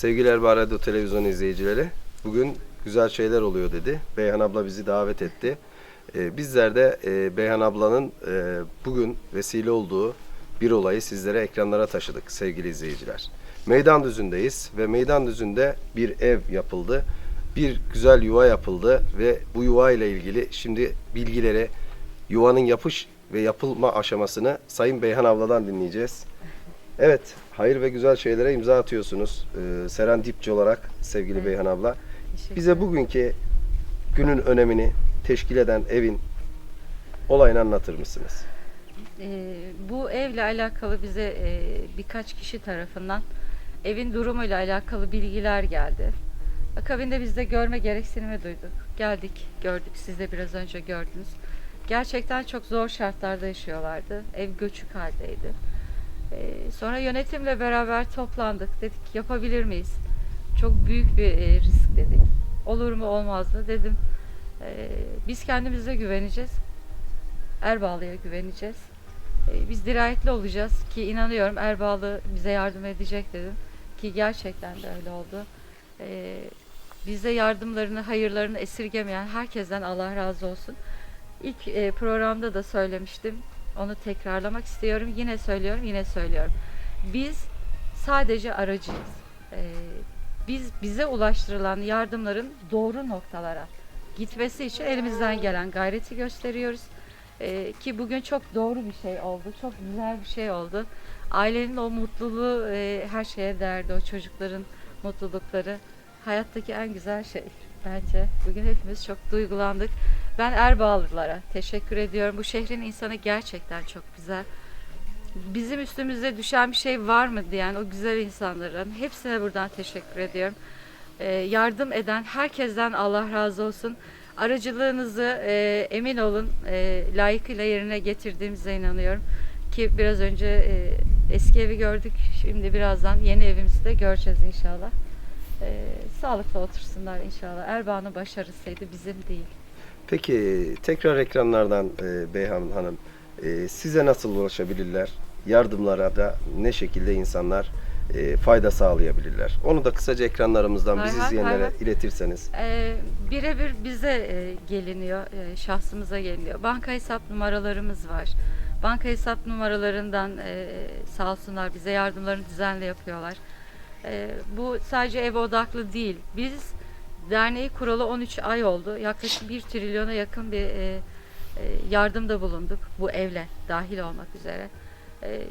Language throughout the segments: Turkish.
Sevgili Erbaa Radyo Televizyon izleyicileri, bugün güzel şeyler oluyor dedi. Beyhan abla bizi davet etti. Ee, bizler de e, Beyhan ablanın e, bugün vesile olduğu bir olayı sizlere ekranlara taşıdık sevgili izleyiciler. Meydan düzündeyiz ve meydan düzünde bir ev yapıldı. Bir güzel yuva yapıldı ve bu yuva ile ilgili şimdi bilgileri yuvanın yapış ve yapılma aşamasını Sayın Beyhan abladan dinleyeceğiz. Evet, hayır ve güzel şeylere imza atıyorsunuz. Ee, serendipçi olarak sevgili Evet. Beyhan abla. Bize bugünkü günün önemini teşkil eden evin olayını anlatır mısınız? Ee, bu evle alakalı bize e, birkaç kişi tarafından evin durumuyla alakalı bilgiler geldi. Akabinde biz de görme gereksinimi duyduk. Geldik, gördük. Siz de biraz önce gördünüz. Gerçekten çok zor şartlarda yaşıyorlardı. Ev göçük haldeydi. Sonra yönetimle beraber toplandık. Dedik yapabilir miyiz? Çok büyük bir e, risk dedik. Olur mu olmaz mı dedim. Ee, biz kendimize güveneceğiz. Erbağlı'ya güveneceğiz. Ee, Biz dirayetli olacağız ki inanıyorum Erbağlı bize yardım edecek dedim. Ki gerçekten de öyle oldu. Ee, Bize yardımlarını, hayırlarını esirgemeyen herkesten Allah razı olsun. İlk e, programda da söylemiştim. Onu tekrarlamak istiyorum. Yine söylüyorum, yine söylüyorum. Biz sadece aracıyız. Ee, Biz bize ulaştırılan yardımların doğru noktalara gitmesi için elimizden gelen gayreti gösteriyoruz. Ee, ki bugün çok doğru bir şey oldu. Çok güzel bir şey oldu. Ailenin o mutluluğu e, her şeye değerdi. O çocukların mutlulukları hayattaki en güzel şey bence. Bugün hepimiz çok duygulandık. Ben Erbağlılara teşekkür ediyorum. Bu şehrin insanı gerçekten çok güzel. Bizim üstümüze düşen bir şey var mı diyen o güzel insanların hepsine buradan teşekkür ediyorum. Ee, yardım eden herkesten Allah razı olsun. Aracılığınızı e, emin olun e, layıkıyla yerine getirdiğimize inanıyorum. Ki biraz önce e, eski evi gördük. Şimdi birazdan yeni evimizi de göreceğiz inşallah. E, sağlıkla otursunlar inşallah. Erbaa'nın başarısıydı bizim değil. Peki tekrar ekranlardan e, Beyhan Hanım e, size nasıl ulaşabilirler? Yardımlara da ne şekilde insanlar e, fayda sağlayabilirler? Onu da kısaca ekranlarımızdan Hay biz hay, izleyenlere hay iletirseniz. Ee, birebir bize e, geliniyor, e, şahsımıza geliniyor. Banka hesap numaralarımız var. Banka hesap numaralarından e, sağ olsunlar bize yardımlarını düzenli yapıyorlar. E, bu sadece ev odaklı değil. Biz derneği kuralı 13 ay oldu. Yaklaşık 1 trilyona yakın bir e, e, yardımda bulunduk. Bu evle dahil olmak üzere. E,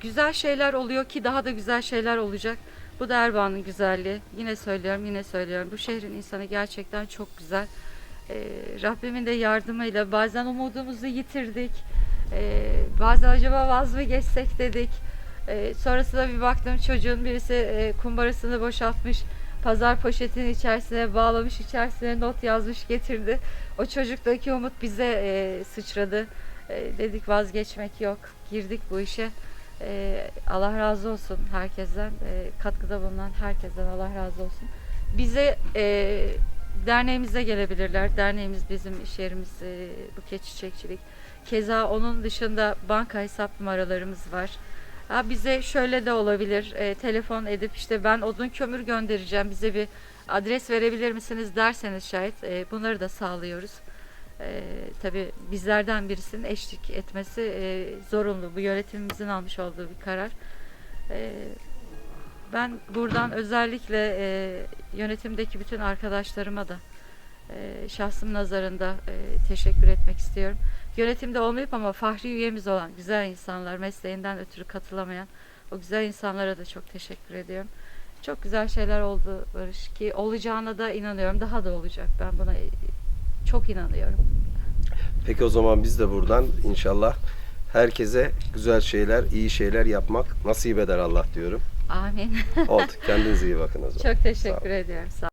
güzel şeyler oluyor ki daha da güzel şeyler olacak. Bu da Erbaa'nın güzelliği. Yine söylüyorum, yine söylüyorum. Bu şehrin insanı gerçekten çok güzel. Ee, Rabbimin de yardımıyla bazen umudumuzu yitirdik. Ee, bazen acaba vaz mı geçsek dedik. Ee, sonrasında bir baktım çocuğun birisi e, kumbarasını boşaltmış. Pazar poşetinin içerisine bağlamış, içerisine not yazmış getirdi. O çocuktaki umut bize e, sıçradı. E, dedik vazgeçmek yok. Girdik bu işe. Ee, Allah razı olsun herkesten, e, katkıda bulunan herkesten Allah razı olsun. Bize e, derneğimize gelebilirler. Derneğimiz bizim iş yerimiz e, buket çiçekçilik. Keza onun dışında banka hesap numaralarımız var. Ha, bize şöyle de olabilir. e, telefon edip işte ben odun kömür göndereceğim. Bize bir adres verebilir misiniz derseniz şayet e, bunları da sağlıyoruz. Ee, tabii bizlerden birisinin eşlik etmesi e, zorunlu. Bu yönetimimizin almış olduğu bir karar. Ee, ben buradan özellikle e, yönetimdeki bütün arkadaşlarıma da e, şahsım nazarında e, teşekkür etmek istiyorum. Yönetimde olmayıp ama fahri üyemiz olan güzel insanlar, mesleğinden ötürü katılamayan o güzel insanlara da çok teşekkür ediyorum. Çok güzel şeyler oldu Barış ki olacağına da inanıyorum. Daha da olacak. Ben buna e, çok inanıyorum. Peki o zaman biz de buradan inşallah herkese güzel şeyler, iyi şeyler yapmak nasip eder Allah diyorum. Amin. Oldu. Kendinize iyi bakın o zaman. Çok Sağ teşekkür ediyorum. Sağ